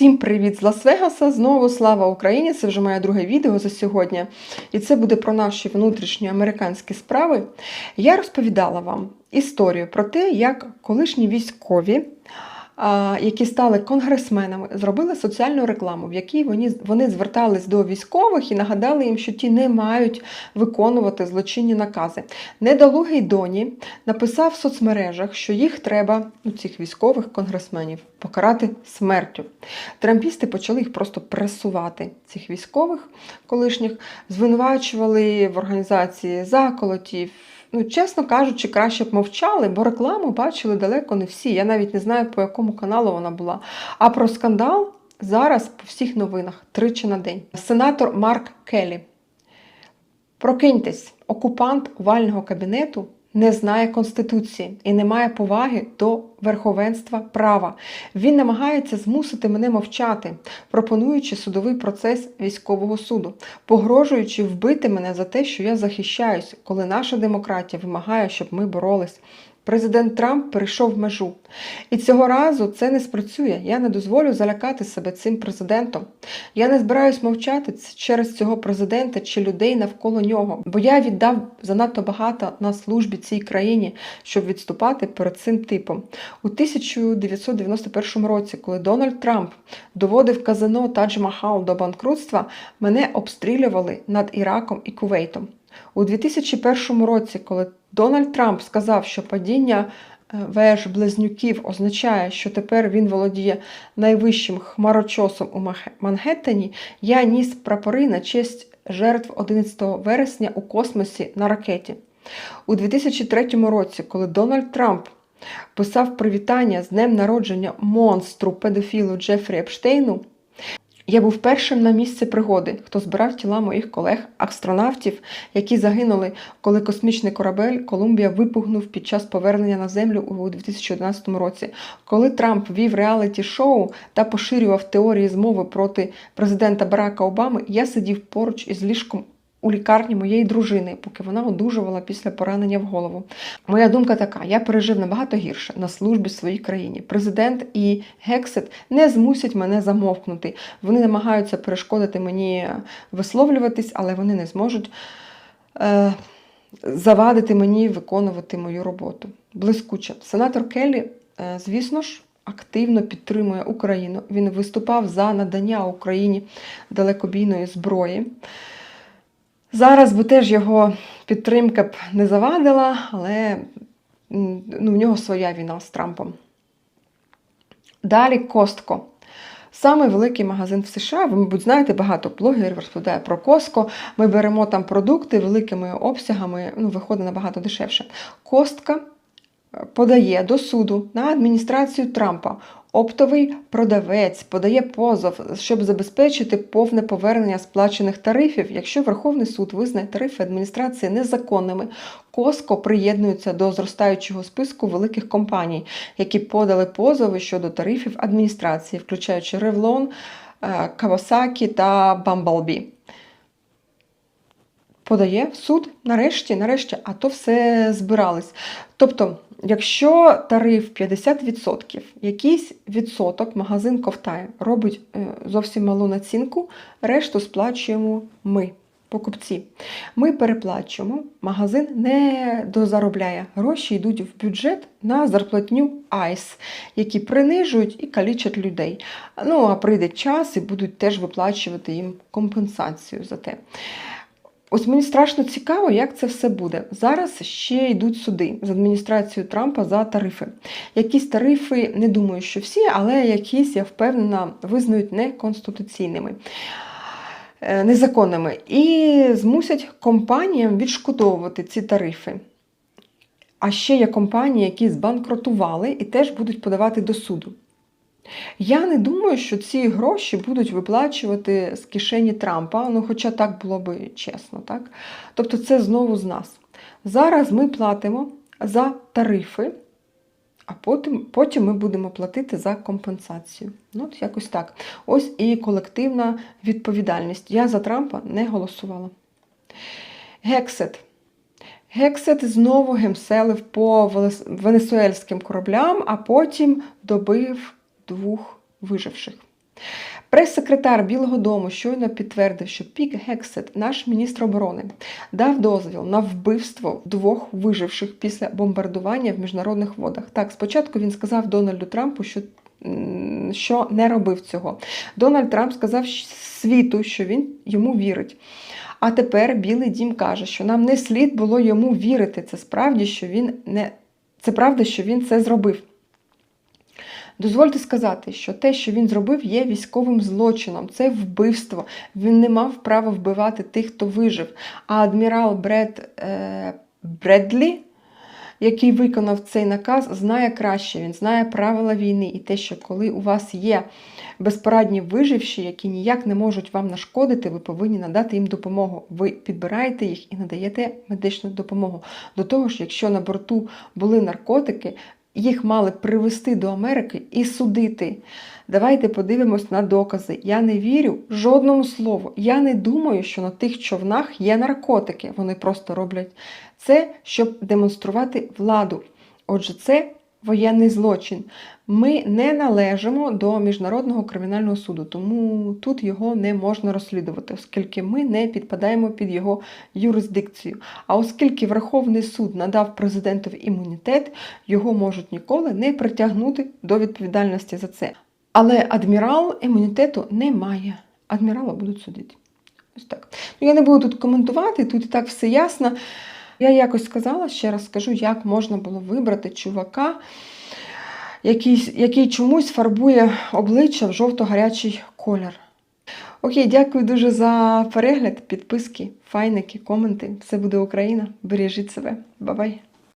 Всім привіт з Лас-Вегаса! Знову слава Україні! Це вже моє друге відео за сьогодні. І це буде про наші внутрішні американські справи. Я розповідала вам історію про те, як колишні військові, які стали конгресменами, зробили соціальну рекламу, в якій вони, вони звертались до військових і нагадали їм, що ті не мають виконувати злочинні накази. Недолугий Доні написав в соцмережах, що їх треба, ну, цих військових конгресменів, покарати смертю. Трампісти почали їх просто пресувати, цих військових колишніх, звинувачували в організації заколотів. Ну, чесно кажучи, краще б мовчали, бо рекламу бачили далеко не всі. Я навіть не знаю, по якому каналу вона була. А про скандал зараз по всіх новинах тричі на день. Сенатор Марк Келлі. Прокиньтесь, окупант овального кабінету не знає Конституції і не має поваги до верховенства права. Він намагається змусити мене мовчати, пропонуючи судовий процес військового суду, погрожуючи вбити мене за те, що я захищаюсь, коли наша демократія вимагає, щоб ми боролись. Президент Трамп перейшов межу. І цього разу це не спрацює. Я не дозволю залякати себе цим президентом. Я не збираюсь мовчати через цього президента чи людей навколо нього, бо я віддав занадто багато на службі цій країні, щоб відступати перед цим типом. У 1991 році, коли Дональд Трамп доводив казино Тадж Махал до банкрутства, мене обстрілювали над Іраком і Кувейтом. У 2001 році, коли Дональд Трамп сказав, що падіння е, веж близнюків означає, що тепер він володіє найвищим хмарочосом у Манхеттені, я ніс прапори на честь жертв 11 вересня у космосі на ракеті. У 2003 році, коли Дональд Трамп писав привітання з днем народження монстру педофілу Джефрі Епштейну, я був першим на місце пригоди, хто збирав тіла моїх колег-астронавтів, які загинули, коли космічний корабель Колумбія випугнув під час повернення на землю у 2011 році. Коли Трамп вів реаліті-шоу та поширював теорії змови проти президента Барака Обами, я сидів поруч із ліжком. У лікарні моєї дружини, поки вона одужувала після поранення в голову. Моя думка така: я пережив набагато гірше на службі своїй країні. Президент і Гексет не змусять мене замовкнути. Вони намагаються перешкодити мені висловлюватись, але вони не зможуть е, завадити мені виконувати мою роботу. Блискуче. Сенатор Келлі, е, звісно ж. Активно підтримує Україну. Він виступав за надання Україні далекобійної зброї. Зараз би теж його підтримка б не завадила, але ну, в нього своя війна з Трампом. Далі Костко. Самий великий магазин в США, ви, мабуть, знаєте, багато блогерів розповідає про Костко. Ми беремо там продукти великими обсягами, ну, виходить набагато дешевше. Костка подає до суду на адміністрацію Трампа. Оптовий продавець подає позов, щоб забезпечити повне повернення сплачених тарифів, якщо Верховний суд визнає тарифи адміністрації незаконними. Коско приєднується до зростаючого списку великих компаній, які подали позови щодо тарифів адміністрації, включаючи Revlon, Kawasaki та Bumblebee. Подає в суд нарешті, нарешті, а то все збирались. Тобто. Якщо тариф 50%, якийсь відсоток магазин ковтає, робить е, зовсім малу націнку, решту сплачуємо ми, покупці. Ми переплачуємо, магазин не дозаробляє. Гроші йдуть в бюджет на зарплатню АЙС, які принижують і калічать людей. Ну, а прийде час і будуть теж виплачувати їм компенсацію за те. Ось мені страшно цікаво, як це все буде. Зараз ще йдуть суди з адміністрацією Трампа за тарифи. Якісь тарифи, не думаю, що всі, але якісь, я впевнена, визнають неконституційними, е, незаконними. І змусять компаніям відшкодовувати ці тарифи. А ще є компанії, які збанкротували і теж будуть подавати до суду. Я не думаю, що ці гроші будуть виплачувати з кишені Трампа, ну хоча так було би чесно. так? Тобто це знову з нас. Зараз ми платимо за тарифи, а потім потім ми будемо платити за компенсацію. Ну, от якось так. Ось і колективна відповідальність. Я за Трампа не голосувала. Гексет. Гексет знову гемселив по венесуельським кораблям, а потім добив двох виживших. Прес-секретар Білого Дому щойно підтвердив, що Пік Гексет, наш міністр оборони, дав дозвіл на вбивство двох виживших після бомбардування в міжнародних водах. Так, спочатку він сказав Дональду Трампу, що, що не робив цього. Дональд Трамп сказав світу, що він йому вірить. А тепер Білий Дім каже, що нам не слід було йому вірити. Це справді, що він не це правда, що він це зробив. Дозвольте сказати, що те, що він зробив, є військовим злочином, це вбивство. Він не мав права вбивати тих, хто вижив. А адмірал Бред е, Бредлі, який виконав цей наказ, знає краще. Він знає правила війни і те, що коли у вас є безпорадні виживші, які ніяк не можуть вам нашкодити, ви повинні надати їм допомогу. Ви підбираєте їх і надаєте медичну допомогу. До того ж, якщо на борту були наркотики, їх мали привезти до Америки і судити. Давайте подивимось на докази. Я не вірю жодному слову. Я не думаю, що на тих човнах є наркотики. Вони просто роблять це, щоб демонструвати владу. Отже, це воєнний злочин. Ми не належимо до міжнародного кримінального суду, тому тут його не можна розслідувати, оскільки ми не підпадаємо під його юрисдикцію. А оскільки Верховний суд надав президентові імунітет, його можуть ніколи не притягнути до відповідальності за це. Але адмірал імунітету не має. Адмірала будуть судити. Ось так. Ну, я не буду тут коментувати, тут і так все ясно. Я якось сказала, ще раз скажу, як можна було вибрати чувака, який, який чомусь фарбує обличчя в жовто-гарячий колір. Окей, дякую дуже за перегляд, підписки, файники, коменти. Все буде Україна. Бережіть себе. Бабай!